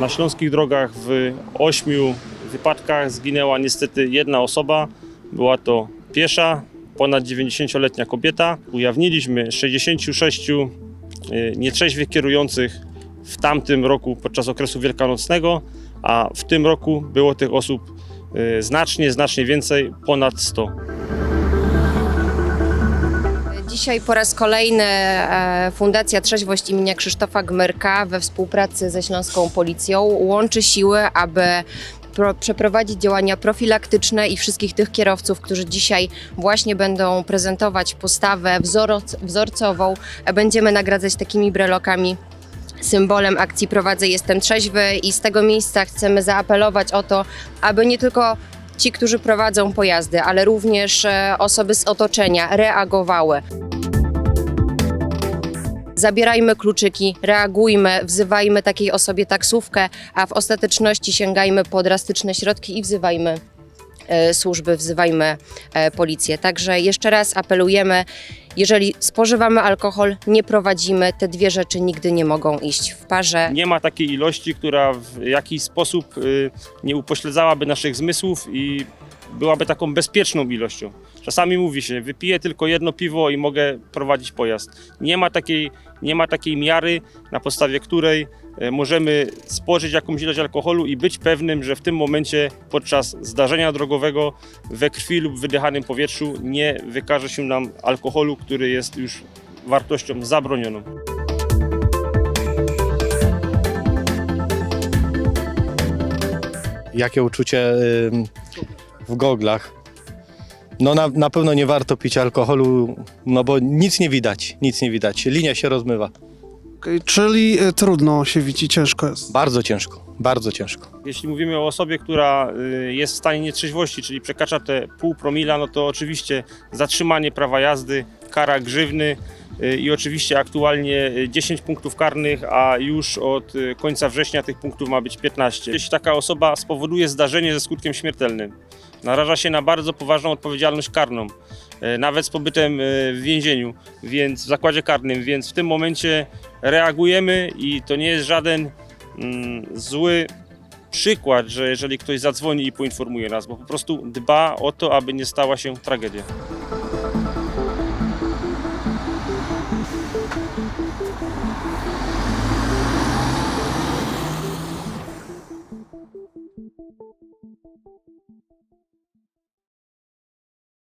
Na śląskich drogach w ośmiu wypadkach zginęła niestety jedna osoba. Była to piesza, ponad 90-letnia kobieta. Ujawniliśmy 66 e, nietrzeźwych kierujących w tamtym roku podczas okresu wielkanocnego, a w tym roku było tych osób e, znacznie, znacznie więcej, ponad 100. Dzisiaj po raz kolejny e, Fundacja Trzeźwość imienia Krzysztofa Gmyrka we współpracy ze Śląską Policją łączy siły, aby pro, przeprowadzić działania profilaktyczne i wszystkich tych kierowców, którzy dzisiaj właśnie będą prezentować postawę wzorcową, e, będziemy nagradzać takimi brelokami. Symbolem akcji Prowadzę Jestem Trzeźwy i z tego miejsca chcemy zaapelować o to, aby nie tylko ci, którzy prowadzą pojazdy, ale również e, osoby z otoczenia reagowały. Zabierajmy kluczyki, reagujmy, wzywajmy takiej osobie taksówkę, a w ostateczności sięgajmy po drastyczne środki i wzywajmy służby, wzywajmy e, policję. Także jeszcze raz apelujemy, jeżeli spożywamy alkohol, nie prowadzimy, te dwie rzeczy nigdy nie mogą iść w parze. Nie ma takiej ilości, która w jakiś sposób y, nie upośledzałaby naszych zmysłów i byłaby taką bezpieczną ilością. Czasami mówi się, wypiję tylko jedno piwo i mogę prowadzić pojazd. Nie ma takiej, nie ma takiej miary, na podstawie której e, możemy spożyć jakąś ilość alkoholu i być pewnym, że w tym momencie podczas zdarzenia drogowego we krwi lub wydychanym powietrzu nie wykaże się nam alkoholu, który jest już wartością zabronioną. jakie uczucie w goglach. No na, na pewno nie warto pić alkoholu, no bo nic nie widać, nic nie widać. Linia się rozmywa. Okej, Czyli e, trudno się widzi, ciężko jest. Bardzo ciężko, bardzo ciężko. Jeśli mówimy o osobie, która y, jest w stanie nietrzeźwości, czyli przekracza te pół promila, no to oczywiście zatrzymanie prawa jazdy, kara grzywny y, i oczywiście aktualnie y, 10 punktów karnych, a już od końca września tych punktów ma być 15. Jeśli taka osoba spowoduje zdarzenie ze skutkiem śmiertelnym, naraża się na bardzo poważną odpowiedzialność karną, y, nawet z pobytem y, w więzieniu, więc w zakładzie karnym, więc w tym momencie reagujemy i to nie jest żaden mm, zły przykład, że jeżeli ktoś zadzwoni i poinformuje nas, bo po prostu dba o to, aby nie stała się tragedia.